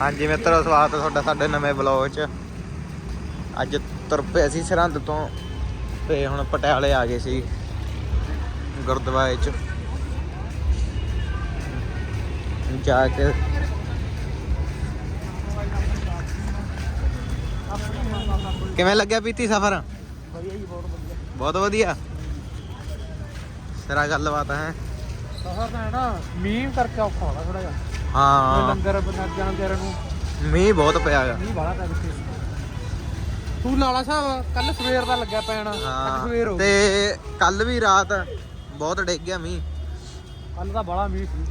ਹਾਂਜੀ ਮਿੱਤਰੋ, ਸਵਾਗਤ ਹੈ ਤੁਹਾਡਾ ਸਾਡੇ ਨਵੇਂ ਬਲੌਗ 'ਚ। ਅੱਜ ਤੁਰ ਪਏ ਅਸੀਂ ਸਰਹੰਦ ਤੋਂ, ਤੇ ਹੁਣ ਪਟਿਆਲੇ ਆ ਗਏ ਸੀ ਗੁਰਦੁਆਰੇ 'ਚ। ਜਾ ਕੇ ਕਿਵੇਂ ਲੱਗਿਆ ਪੀਤੀ ਸਫ਼ਰ? ਵਧੀਆ ਜੀ ਬਹੁਤ ਵਧੀਆ। ਬਹੁਤ ਵਧੀਆ ਸਿਰਾ ਗੱਲਬਾਤ ਹੈ। ਸਫਰ ਤਾਂ ਹੈ ਨਾ, ਮੀਂਹ ਕਰਕੇ ਔਖਾ ਹੋਣਾ ਥੋੜਾ ਜਿਹਾ। ਹਾਂ ਲੰਗਰ ਬਣਾ ਜਾਣ ਤੇਰੇ ਨੂੰ। ਮੀਂਹ ਬਹੁਤ ਪਿਆ ਗਾ ਮੀਂਹ ਬਾਲਾ ਪੈ ਦਿੱਤੇ ਤੂੰ ਲਾਲਾ ਸਾਹਿਬ ਕੱਲ ਸਵੇਰ ਦਾ ਲੱਗਿਆ ਪੈਣਾ। ਅੱਜ ਸਵੇਰ ਹੋ ਗਈ। ਤੇ ਕੱਲ ਵੀ ਰਾਤ ਬਹੁਤ ਡਿੱਗ ਗਿਆ ਮੀਂਹ। ਕੱਲ ਤਾਂ ਬਾਲਾ ਮੀਂਹ ਸੀ।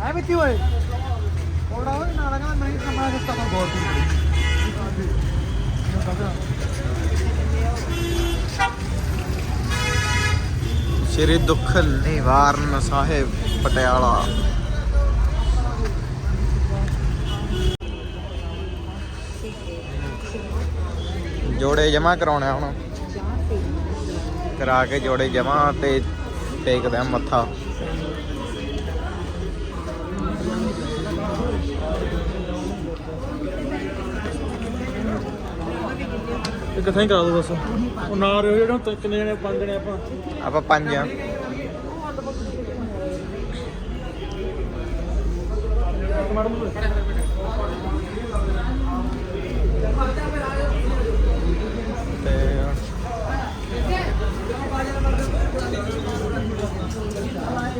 ਹੈ ਬਿੱਤੀ ਓਏ ਕੋੜਾ ਓਏ ਨਾਲਾ ਕਹਿੰਦਾ ਨਹੀਂ ਕਮਰਾ ਦਿੱਤਾ ਮੈਂ ਬਹੁਤ ਸ਼੍ਰੀ ਦੁੱਖ ਨਿਵਾਰਨ ਸਾਹਿਬ ਪਟਿਆਲਾ। ਜੋੜੇ ਜਮਾ ਕਰਾਉਣੇ ਹੁਣ। ਕਰਾ ਕੇ ਜੋੜੇ ਜਮਾ ਤੇ ਟੇਕਦੇ ਆ ਮੱਥਾ। ਇੱਕ ਥਾਂ ਕਰਾ ਦੋ ਬਸ। ਉਹ ਨਾ ਰਿਓ ਜਿਹੜਾ ਤਿੰਨ ਕਿੰਨੇ ਜਣੇ ਪੰਜ ਜਣੇ ਆਪਾਂ। ਆਪਾਂ ਪੰਜ ਆ। ਤੇ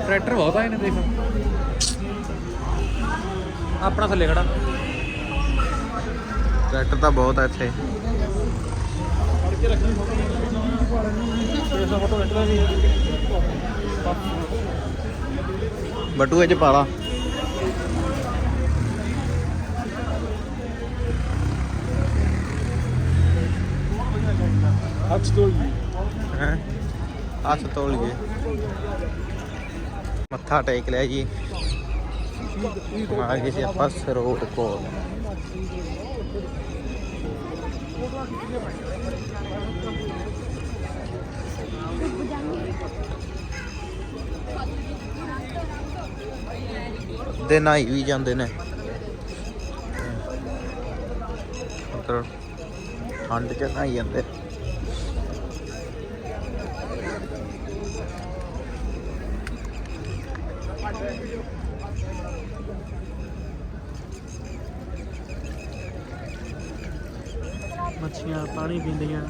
ਟਰੈਕਟਰ ਬਹੁਤ ਆ ਇਹਨੇ ਦੇਖ। ਆਪਣਾ ਥੱਲੇ ਖੜਾ। ਟਰੈਕਟਰ ਤਾਂ ਬਹੁਤ ਆ ਇੱਥੇ। ਕੇ ਰੱਖੀ ਫੋਟੋ ਫੋਟੋ ਫੋਟੋ ਨਿਕਲਿਆ ਸੀ ਬਟੂਏ ਚ ਪਾ ਲਾ ਹੱਥ ਤੋਲ ਹੈਂ ਹੱਥ ਤੋਲ ਗਏ ਮੱਥਾ ਟੇਕ ਲਿਆ ਜੀ ਆ ਗਏ ਸੀ ਆਪਾਂ ਸਰੋਟ ਕੋਲ ਦੇ ਨਹਾਈ ਵੀ ਜਾਂਦੇ ਨੇ। ਮਤਲਬ ਠੰਡ ਚ ਨਹਾਈ ਜਾਂਦੇ। ਮੱਛੀਆਂ ਪਾਣੀ ਪੀਂਦੀਆਂ।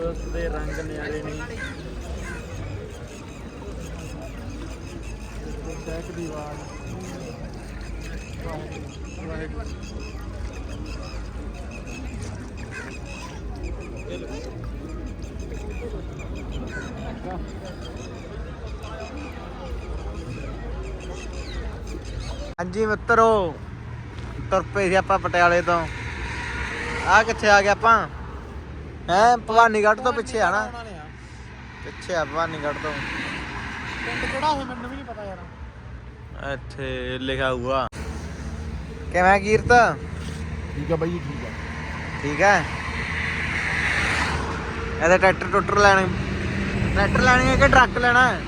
ਉਸ ਦੇ ਰੰਗ ਨਿਆਰੇ ਨੇ ਸੈਕ ਦੀ ਆਵਾਜ਼। ਹਾਂਜੀ ਮਿੱਤਰੋ ਤੁਰ ਪਏ ਸੀ ਆਪਾਂ ਪਟਿਆਲੇ ਤੋਂ। ਆ ਕਿੱਥੇ ਆ ਗਏ ਆਪਾਂ? ਹੈ ਭਵਾਨੀਗੜ੍ਹ ਤੋਂ ਪਿੱਛੇ ਆ ਨਾ। ਪਿੱਛੇ ਆ ਭਵਾਨੀਗੜ੍ਹ ਤੋਂ। ਪਿੰਡ ਕਿਹੜਾ ਹੈ ਮੈਨੂੰ ਵੀ ਨਹੀਂ ਪਤਾ ਯਾਰ। ਇੱਥੇ ਲਿਖਿਆ ਹੁਆ ਕਿਵੇਂ ਕੀਰਤ? ਠੀਕ ਆ ਬਾਈ ਠੀਕ ਆ। ਠੀਕ ਹੈ। ਇਹਦੇ ਟਰੈਕਟਰ ਟੁੱਟਰ ਲੈਣੇ ਟਰੈਕਟਰ ਲੈਣੇ ਹੈ ਕਿ ਟਰੱਕ ਲੈਣਾ ਹੈ?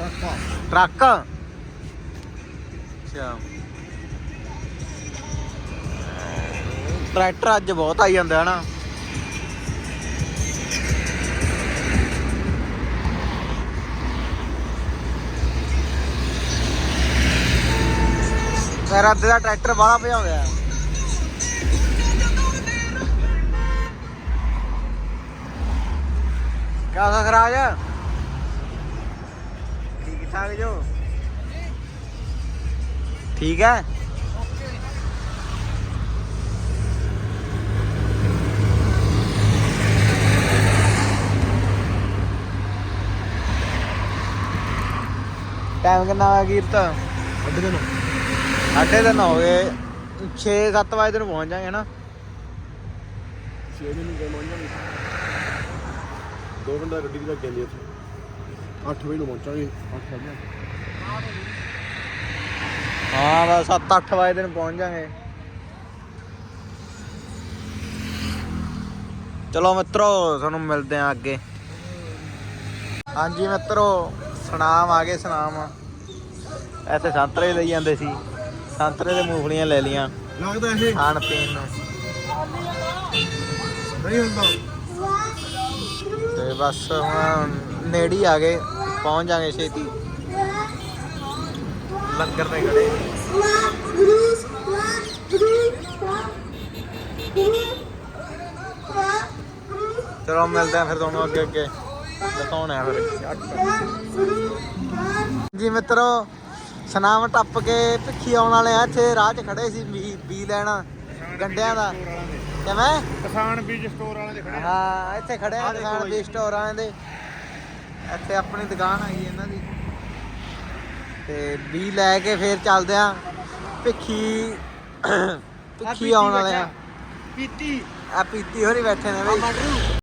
ਰੱਖਾ ਟਰੱਕ। ਅੱਛਾ। ਟਰੈਕਟਰ ਅੱਜ ਬਹੁਤ ਆਈ ਜਾਂਦਾ ਹਨਾ। ਮੇਰਾ ਅੱਧੇ ਦਾ ਟਰੈਕਟਰ ਬਾਹਲਾ ਪਿਆ ਹੋਇਆ ਕਿਆ ਸਖਰਾਜ ਠੀਕ ਠਾਕ ਜੋ? ਠੀਕ ਹੈ? ਟਾਈਮ ਕਿੰਨਾ ਹੋਇਆ ਕੀਰਤ ਅੱਡੇ ਦੇ ਨੂੰ ਸਾਢੇ ਤਿੰਨ ਹੋ ਗਏ। 6-7 ਵਜੇ ਤੱਕ ਪਹੁੰਚ ਜਾਾਂਗੇ ਨਾ। 6 ਦਿਨ ਗਏ ਮੰਜਾਂਗੇ ਦੋ ਘੰਟਾ ਗੱਡੀ ਦੀ ਲੱਗ ਜਾਂਦੀ ਇੱਥੇ। 8 ਵਜੇ ਨੂੰ ਪਹੁੰਚਾਂਗੇ। 8 ਵਜੇ ਹਾਂ ਬਸ 7-8 ਵਜੇ ਤੱਕ ਪਹੁੰਚ ਜਾਾਂਗੇ ਚਲੋ ਮਿੱਤਰੋ ਤੁਹਾਨੂੰ ਮਿਲਦੇ ਆਂ ਅੱਗੇ। ਹਾਂਜੀ ਮਿੱਤਰੋ। ਸੁਨਾਮ ਆ ਗਏ ਸੁਨਾਮ। ਇੱਥੇ ਸੰਤਰੇ ਲਈ ਜਾਂਦੇ ਸੀ। ਸੰਤਰੇ ਦੇ ਮੂੰਗਫਲੀਆਂ ਲੈ ਲੀਆਂ ਲੱਗਦਾ ਇਹ। ਖਾਣ ਪੀਣ ਨੂੰ। ਨਹੀਂ ਹੁੰਦਾ। ਤੇ ਬਸ ਹੁਣ ਨੇੜੇ ਆ ਗਏ। ਪਹੁੰਚ ਜਾਗੇ ਛੇਤੀ। ਲੰਗਰ ਤੇ ਖੜੇ ਚਲੋ ਮਿਲਦੇ ਆ ਫਿਰ ਤੁਹਾਨੂੰ ਅੱਗੇ ਅੱਗੇ। ਦਿਖਾਉਣਾ ਫਿਰ। ਜੀ ਮਿੱਤਰੋ ਸਨਾਮ ਟੱਪ ਕੇ ਭਿੱਖੀ ਆਉਣ ਵਾਲੇ ਆ ਇੱਥੇ ਰਾਹ 'ਚ ਖੜੇ ਸੀ ਬੀ ਬੀ ਲੈਣਾ ਗੰਡਿਆਂ ਦਾ। ਕਿਵੇਂ? ਕਿਸਾਨ ਬੀਜ ਸਟੋਰ ਵਾਲਿਆਂ ਦੇ ਖੜੇ ਹਾਂ ਇੱਥੇ ਖੜੇ ਆ ਆਹ ਦੇਖੋ ਦੁਕਾਨ ਜੀ। ਦੇ। ਸਟੋਰਾਂ ਇੱਥੇ ਆਪਣੀ ਦੁਕਾਨ ਹੈਗੀ ਇਹਨਾਂ ਦੀ। ਤੇ ਵੀ ਲੈ ਕੇ ਫੇਰ ਚੱਲਦੇ ਆ ਭਿੱਖੀ ਭਿੱਖੀ ਆਉਣ ਵਾਲੇ ਆ। ਪੀਤੀ। ਆ ਪੀਤੀ ਹੋਰੀ ਬੈਠੇ ਨੇ ਬਈ।